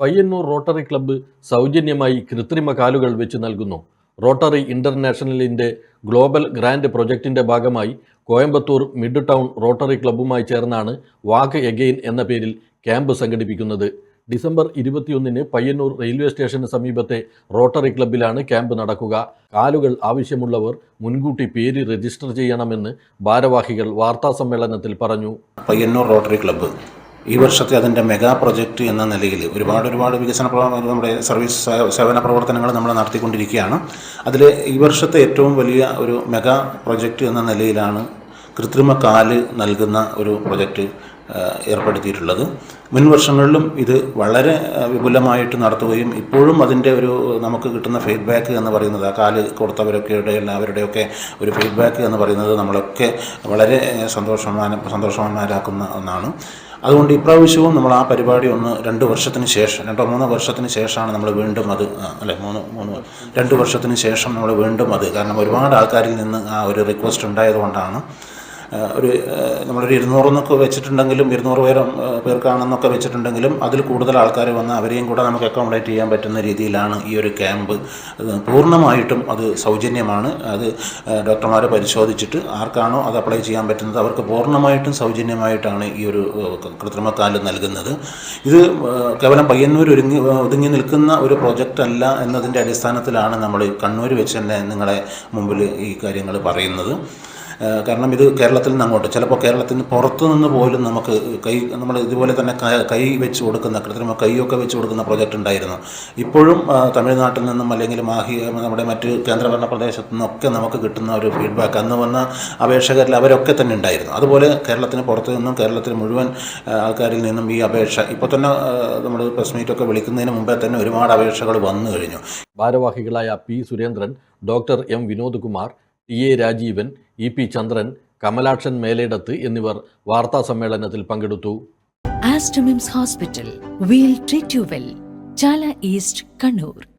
Payyanur rotary club സൗജന്യമായി കൃത്രിമ കാലുകൾ വെച്ച് നൽകുന്നു. റോട്ടറി ഇന്റർനാഷണലിന്റെ ഗ്ലോബൽ ഗ്രാൻഡ് പ്രൊജക്ടിന്റെ ഭാഗമായി കോയമ്പത്തൂർ മിഡ് ടൗൺ റോട്ടറി ക്ലബ്ബുമായി ചേർന്നാണ് വാക്ക് എഗെയിൻ എന്ന പേരിൽ ക്യാമ്പ് സംഘടിപ്പിക്കുന്നത്. ഡിസംബർ ഇരുപത്തിയൊന്നിന് പയ്യന്നൂർ റെയിൽവേ സ്റ്റേഷന് സമീപത്തെ റോട്ടറി ക്ലബ്ബിലാണ് ക്യാമ്പ് നടക്കുക. കാലുകൾ ആവശ്യമുള്ളവർ മുൻകൂട്ടി പേര് രജിസ്റ്റർ ചെയ്യണമെന്ന് ഭാരവാഹികൾ വാർത്താസമ്മേളനത്തിൽ പറഞ്ഞു. പയ്യന്നൂർ റോട്ടറി ക്ലബ്ബ് ഈ വർഷത്തെ അതിന്റെ മെഗാ പ്രൊജക്റ്റ് എന്ന നിലയിൽ ഒരുപാട് ഒരുപാട് വികസന പ്രവർത്തനങ്ങൾ നമ്മുടെ സർവീസ് സേവന പ്രവർത്തനങ്ങൾ നമ്മൾ നടത്തിക്കൊണ്ടിരിക്കുകയാണ്. അതിൽ ഈ വർഷത്തെ ഏറ്റവും വലിയ ഒരു മെഗാ പ്രൊജക്റ്റ് എന്ന നിലയിലാണ് കൃത്രിമ കാൽ നൽകുന്ന ഒരു പ്രൊജക്റ്റ് ഏർപ്പെടുത്തിയിട്ടുള്ളത്. മുൻ വർഷങ്ങളിലും ഇത് വളരെ വിപുലമായിട്ട് നടത്തുകയും ഇപ്പോഴും അതിന്റെ ഒരു നമുക്ക് കിട്ടുന്ന ഫീഡ്ബാക്ക് എന്ന് പറയുന്നത് ആ കാൽ കൊടുത്തവരൊക്കെയുടെ എല്ലാവരുടെയൊക്കെ ഒരു ഫീഡ്ബാക്ക് എന്ന് പറയുന്നത് നമ്മളൊക്കെ വളരെ സന്തോഷവാന സന്തോഷവാന്മാരാക്കുന്ന ഒന്നാണ്. അതുകൊണ്ട് ഇപ്രാവശ്യവും നമ്മൾ ആ പരിപാടി ഒന്ന് രണ്ട് വർഷത്തിന് ശേഷം രണ്ടോ മൂന്നോ വർഷത്തിന് ശേഷമാണ് നമ്മൾ വീണ്ടും അത് അല്ലെ മൂന്ന് മൂന്ന് രണ്ട് വർഷത്തിന് ശേഷം നമ്മൾ വീണ്ടും അത്. കാരണം ഒരുപാട് ആൾക്കാരിൽ നിന്ന് ആ ഒരു റിക്വസ്റ്റ് ഉണ്ടായതുകൊണ്ടാണ് ഒരു നമ്മളൊരു ഇരുന്നൂറെന്നൊക്കെ വെച്ചിട്ടുണ്ടെങ്കിലും ഇരുന്നൂറ് പേര് പേർക്കാണെന്നൊക്കെ വെച്ചിട്ടുണ്ടെങ്കിലും അതിൽ കൂടുതൽ ആൾക്കാർ വന്ന് അവരെയും കൂടെ നമുക്ക് അക്കോമഡേറ്റ് ചെയ്യാൻ പറ്റുന്ന രീതിയിലാണ് ഈ ഒരു ക്യാമ്പ് പൂർണമായിട്ടും അത് സൗജന്യമാണ്. അത് ഡോക്ടർമാരെ പരിശോധിച്ചിട്ട് ആർക്കാണോ അത് അപ്ലൈ ചെയ്യാൻ പറ്റുന്നത് അവർക്ക് പൂർണമായിട്ടും സൗജന്യമായിട്ടാണ് ഈ ഒരു കൃത്രിമക്കാൽ നൽകുന്നത്. ഇത് കേവലം പയ്യന്നൂർ ഒരുങ്ങി ഒതുങ്ങി നിൽക്കുന്ന ഒരു പ്രോജക്റ്റ് അല്ല എന്നതിന്റെ അടിസ്ഥാനത്തിലാണ് നമ്മൾ കണ്ണൂർ വെച്ച് തന്നെ നിങ്ങളെ മുമ്പിൽ ഈ കാര്യങ്ങൾ പറയുന്നത്. കാരണം ഇത് കേരളത്തിൽ നിന്ന് അങ്ങോട്ട്. ചിലപ്പോൾ കേരളത്തിൽ നിന്ന് പുറത്തു നിന്ന് പോലും നമുക്ക് കൈ നമ്മൾ ഇതുപോലെ തന്നെ കൈ വെച്ച് കൊടുക്കുന്ന കൃത്രിമ കൈയൊക്കെ വെച്ച് കൊടുക്കുന്ന പ്രൊജക്റ്റ് ഉണ്ടായിരുന്നു. ഇപ്പോഴും തമിഴ്നാട്ടിൽ നിന്നും അല്ലെങ്കിൽ മാഹി നമ്മുടെ മറ്റ് കേന്ദ്രഭരണ പ്രദേശത്തു നിന്നൊക്കെ നമുക്ക് കിട്ടുന്ന ഒരു ഫീഡ്ബാക്ക് അന്ന് വന്ന അപേക്ഷകരിൽ അവരൊക്കെ തന്നെ ഉണ്ടായിരുന്നു. അതുപോലെ കേരളത്തിന് പുറത്തു നിന്നും കേരളത്തിൽ മുഴുവൻ ആൾക്കാരിൽ നിന്നും ഈ അപേക്ഷ ഇപ്പോൾ തന്നെ നമ്മൾ പ്രസ് മീറ്റൊക്കെ വിളിക്കുന്നതിന് മുമ്പേ തന്നെ ഒരുപാട് അപേക്ഷകൾ വന്നു കഴിഞ്ഞു. ഭാരവാഹികളായ P Surendran doctor M Vinod Kumar E. A. Rajeevan E. P. Chandran Kamalakshan Meledath എന്നിവർ വാർത്താ സമ്മേളനത്തിൽ പങ്കെടുത്തു. Aster MIMS hospital we'll treat you well Chala east Kannur.